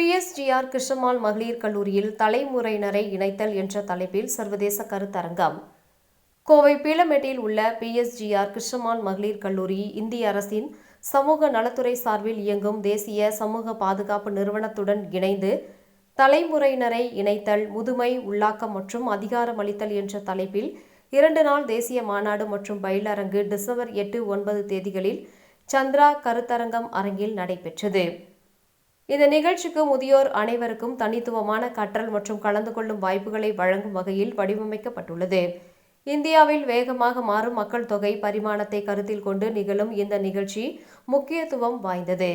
PSGR Krishnammal மகளிர் கல்லூரியில் தலைமுறையினரை இணைத்தல் என்ற தலைப்பில் சர்வதேச கருத்தரங்கம். கோவை பீளமேட்டில் உள்ள பிஎஸ்ஜிஆர் கிருஷ்ணமால் மகளிர் கல்லூரி இந்திய அரசின் சமூக நலத்துறை சார்பில் இயங்கும் தேசிய சமூக பாதுகாப்பு நிறுவனத்துடன் இணைந்து தலைமுறையினரை இணைத்தல் முதுமை உள்ளாக்கம் மற்றும் அதிகாரமளித்தல் என்ற தலைப்பில் இரண்டு நாள் தேசிய மாநாடு மற்றும் பயிலரங்கு டிசம்பர் எட்டு ஒன்பது தேதிகளில் சந்திரா கருத்தரங்கம் அரங்கில் நடைபெற்றது. இந்த நிகழ்ச்சிக்கு முதியோர் அனைவருக்கும் தனித்துவமான கற்றல் மற்றும் கலந்து கொள்ளும் வாய்ப்புகளை வழங்கும் வகையில் வடிவமைக்கப்பட்டுள்ளது. இந்தியாவில் வேகமாக மாறும் மக்கள் தொகை பரிமாணத்தை கருத்தில் கொண்டு நிகழும் இந்த நிகழ்ச்சி முக்கியத்துவம் வாய்ந்தது.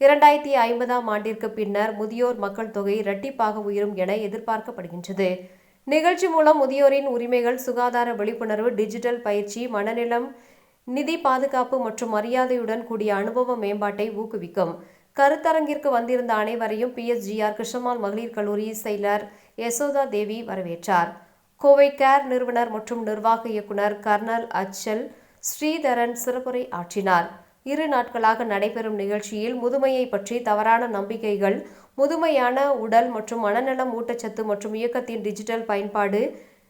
இரண்டாயிரத்தி ஐம்பதாம் ஆண்டிற்கு பின்னர் முதியோர் மக்கள் தொகை இரட்டிப்பாக உயரும் என எதிர்பார்க்கப்படுகின்றது. நிகழ்ச்சி மூலம் முதியோரின் உரிமைகள் சுகாதார விழிப்புணர்வு டிஜிட்டல் பயிற்சி மனநலம் நிதி பாதுகாப்பு மற்றும் மரியாதையுடன் கூடிய அனுபவ மேம்பாட்டை ஊக்குவிக்கும். கருத்தரங்கிற்கு வந்திருந்த அனைவரையும் பிஎஸ்ஜிஆர் கிருஷ்ணமால் மகளிர் கல்லூரி செயலர் யசோதா தேவி வரவேற்றார். கோவை கேர் நிறுவனர் மற்றும் நிர்வாக இயக்குனர் கர்னல் அச்சல் ஸ்ரீதரன் சிறப்புரை ஆற்றினார். இரு நாட்களாக நடைபெறும் நிகழ்ச்சியில் முதுமையை பற்றி தவறான நம்பிக்கைகள் முதுமையான உடல் மற்றும் மனநலம் ஊட்டச்சத்து மற்றும் இயக்கத்தின் டிஜிட்டல் பயன்பாடு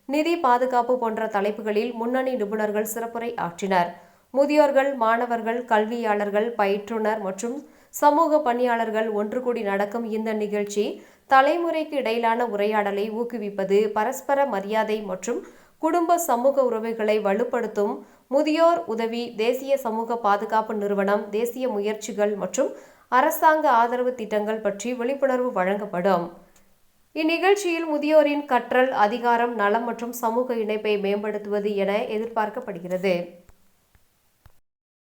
நிதி பாதுகாப்பு போன்ற தலைப்புகளில் முன்னணி நிபுணர்கள் சிறப்புரை ஆற்றினர். முதியோர்கள் மாணவர்கள் கல்வியாளர்கள் பயிற்றுனர் மற்றும் சமூக பணியாளர்கள் ஒன்று கூடி நடக்கும் இந்த நிகழ்ச்சி தலைமுறைக்கு இடையிலான உரையாடலை ஊக்குவிப்பது பரஸ்பர மரியாதை மற்றும் குடும்ப சமூக உறவுகளை வலுப்படுத்தும் முதியோர் உதவி தேசிய சமூக பாதுகாப்பு நிறுவனம் தேசிய முயற்சிகள் மற்றும் அரசாங்க ஆதரவு திட்டங்கள் பற்றி விழிப்புணர்வு வழங்கப்படும். இந்நிகழ்ச்சியில் முதியோரின் கற்றல் அதிகாரம் நலம் மற்றும் சமூக இணைப்பை மேம்படுத்துவது என எதிர்பார்க்கப்படுகிறது.